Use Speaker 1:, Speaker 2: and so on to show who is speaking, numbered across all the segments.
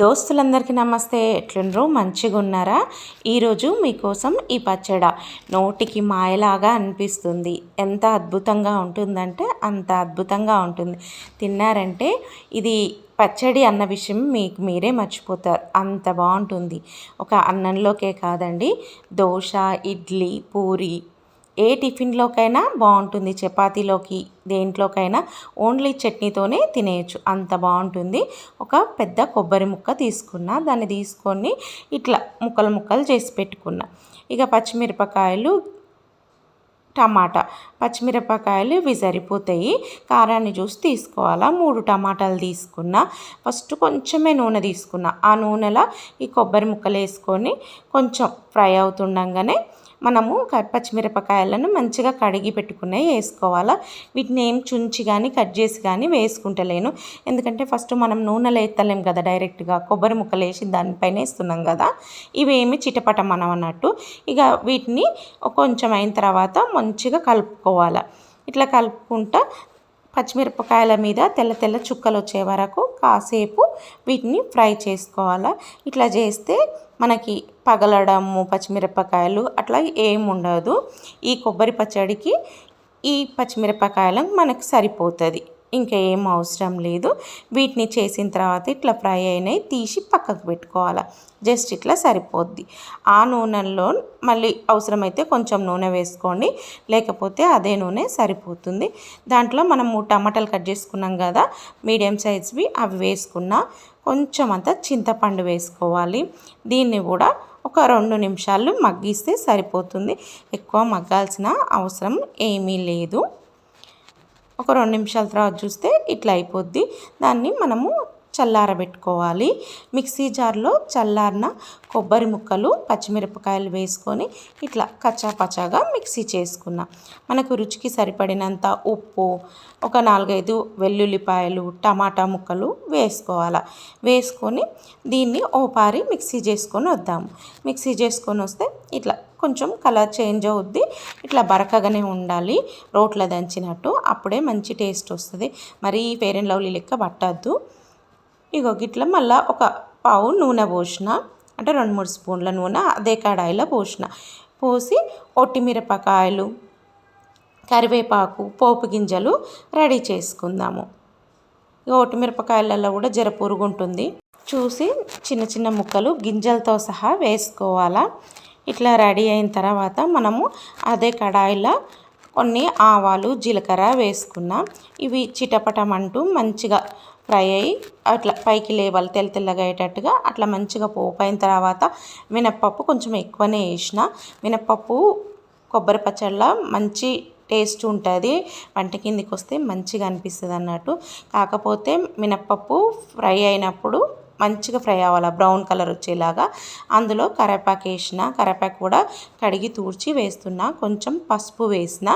Speaker 1: దోస్తులందరికీ నమస్తే. ఎట్లుండ్రు? మంచిగా ఉన్నారా ఈరోజు మీకోసం ఈ పచ్చడ నోటికి మాయలాగా అనిపిస్తుంది. ఎంత అద్భుతంగా ఉంటుందంటే అంత అద్భుతంగా ఉంటుంది. తిన్నారంటే ఇది పచ్చడి అన్న విషయం మీకు మీరే మర్చిపోతారు. అంత బాగుంటుంది. ఒక అన్నంలోకే కాదండి. దోశ ఇడ్లీ పూరి ఏ టిఫిన్లోకైనా బాగుంటుంది. చపాతీలోకి దేంట్లోకైనా ఓన్లీ చట్నీతోనే తినేయచ్చు. అంత బాగుంటుంది. ఒక పెద్ద కొబ్బరి ముక్క తీసుకున్న దాన్ని తీసుకొని ఇట్లా ముక్కలు ముక్కలు చేసి పెట్టుకున్నా. ఇక పచ్చిమిరపకాయలు టమాటా. పచ్చిమిరపకాయలు ఇవి సరిపోతాయి కారాన్ని చూసి తీసుకోవాలా? మూడు టమాటాలు తీసుకున్నా. ఫస్ట్ కొంచెమే నూనె తీసుకున్నా. ఆ నూనెలో ఈ కొబ్బరి ముక్కలు వేసుకొని కొంచెం ఫ్రై అవుతుండగానే మనము పచ్చిమిరపకాయలను మంచిగా కడిగి పెట్టుకునే వేసుకోవాలా. వీటిని ఏం చుంచి కానీ కట్ చేసి కానీ వేసుకుంటలేను. ఎందుకంటే ఫస్ట్ మనం నూనెలో వేస్తలేం కదా డైరెక్ట్గా. కొబ్బరి ముక్కలు వేసి దానిపైన వేస్తున్నాం కదా. ఇవేమి చిటపటం మనం అన్నట్టు. ఇక వీటిని కొంచెం అయిన తర్వాత మంచిగా కలుపుకోవాలి. ఇట్లా కలుపుకుంటా పచ్చిమిరపకాయల మీద తెల్ల తెల్ల చుక్కలు వచ్చే వరకు కాసేపు వీటిని ఫ్రై చేసుకోవాలి. ఇట్లా చేస్తే మనకి పగలడము పచ్చిమిరపకాయలు అట్లా ఏం ఉండదు. ఈ కొబ్బరి పచ్చడికి ఈ పచ్చిమిరపకాయలు మనకు సరిపోతుంది. ఇంకా ఏం అవసరం లేదు. వీటిని చేసిన తర్వాత ఇట్లా ఫ్రై అయినాయి తీసి పక్కకు పెట్టుకోవాలి. జస్ట్ ఇట్లా సరిపోద్ది. ఆ నూనెలో మళ్ళీ అవసరమైతే కొంచెం నూనె వేసుకోండి. లేకపోతే అదే నూనె సరిపోతుంది. దాంట్లో మనం మూడు టమాటాలు కట్ చేసుకున్నాం కదా మీడియం సైజ్వి అవి వేసుకున్న కొంచెం అంత చింతపండు వేసుకోవాలి. దీన్ని కూడా ఒక రెండు నిమిషాలు మగ్గిస్తే సరిపోతుంది. ఎక్కువ మగ్గాల్సిన అవసరం ఏమీ లేదు. ఒక రెండు నిమిషాల తర్వాత చూస్తే ఇట్లా అయిపోద్ది. దాన్ని మనము చల్లారబెట్టుకోవాలి. మిక్సీ జార్లో చల్లారిన కొబ్బరి ముక్కలు పచ్చిమిరపకాయలు వేసుకొని ఇట్లా కచ్చాపచ్చాగా మిక్సీ చేసుకున్నా. మనకు రుచికి సరిపడినంత ఉప్పు ఒక నాలుగైదు వెల్లుల్లిపాయలు టమాటా ముక్కలు వేసుకోవాలి. వేసుకొని దీన్ని ఓ పారి మిక్సీ చేసుకొని వద్దాము. మిక్సీ చేసుకొని వస్తే ఇట్లా కొంచెం కలర్ చేంజ్ అవుద్ది. ఇట్లా బరకగానే ఉండాలి. రోట్లో దంచినట్టు అప్పుడే మంచి టేస్ట్ వస్తుంది. మరీ ఫేర్ అండ్ లవ్లీ లెక్క పట్టద్దు. ఇగో గిట్ల మళ్ళీ ఒక పావు నూనె పోసిన అంటే రెండు మూడు స్పూన్ల నూనె అదే కడాయిలో పోసిన. పోసి ఒట్టి మిరపకాయలు కరివేపాకు పోపు గింజలు రెడీ చేసుకుందాము. ఒట్టి మిరపకాయలలో కూడా జర పురుగు ఉంటుంది చూసి చిన్న చిన్న ముక్కలు గింజలతో సహా వేసుకోవాలా. ఇట్లా రెడీ అయిన తర్వాత మనము అదే కడాయిలో కొన్ని ఆవాలు జీలకర్ర వేసుకున్నాం. ఇవి చిటపటమంటూ మంచిగా ఫ్రై అయ్యి అట్లా పైకి లేవాలి తెల్ల తెల్లగా అయ్యేటట్టుగా అట్లా మంచిగా పోపు అయిన తర్వాత మినప్పప్పు కొంచెం ఎక్కువనే వేసిన. మినప్పప్పు కొబ్బరి పచ్చళ్ళ మంచి టేస్ట్ ఉంటుంది. వంట కిందికి వస్తే మంచిగా అనిపిస్తుంది అన్నట్టు. కాకపోతే మినప్పప్పు ఫ్రై అయినప్పుడు మంచిగా ఫ్రై అవ్వాలి? బ్రౌన్ కలర్ వచ్చేలాగా. అందులో కరేపాకు వేసిన కరేపాకు కూడా కడిగి తూర్చి వేస్తున్నా. కొంచెం పసుపు వేసిన.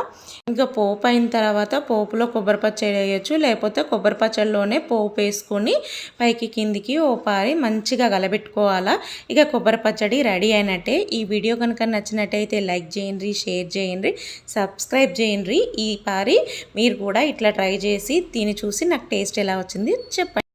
Speaker 1: ఇంకా పోపు అయిన తర్వాత పోపులో కొబ్బరి పచ్చడి వేయచ్చు. లేకపోతే కొబ్బరి పచ్చడిలోనే పోపు వేసుకొని పైకి కిందికి ఓ పారి మంచిగా కలబెట్టుకోవాలా ఇక కొబ్బరి పచ్చడి రెడీ అయినట్టే. ఈ వీడియో కనుక నచ్చినట్టయితే లైక్ చేయండి షేర్ చేయండి సబ్స్క్రైబ్ చేయండి. ఈ పారి మీరు కూడా ఇట్లా ట్రై చేసి తిని చూసి నాకు టేస్ట్ ఎలా వచ్చింది చెప్పండి.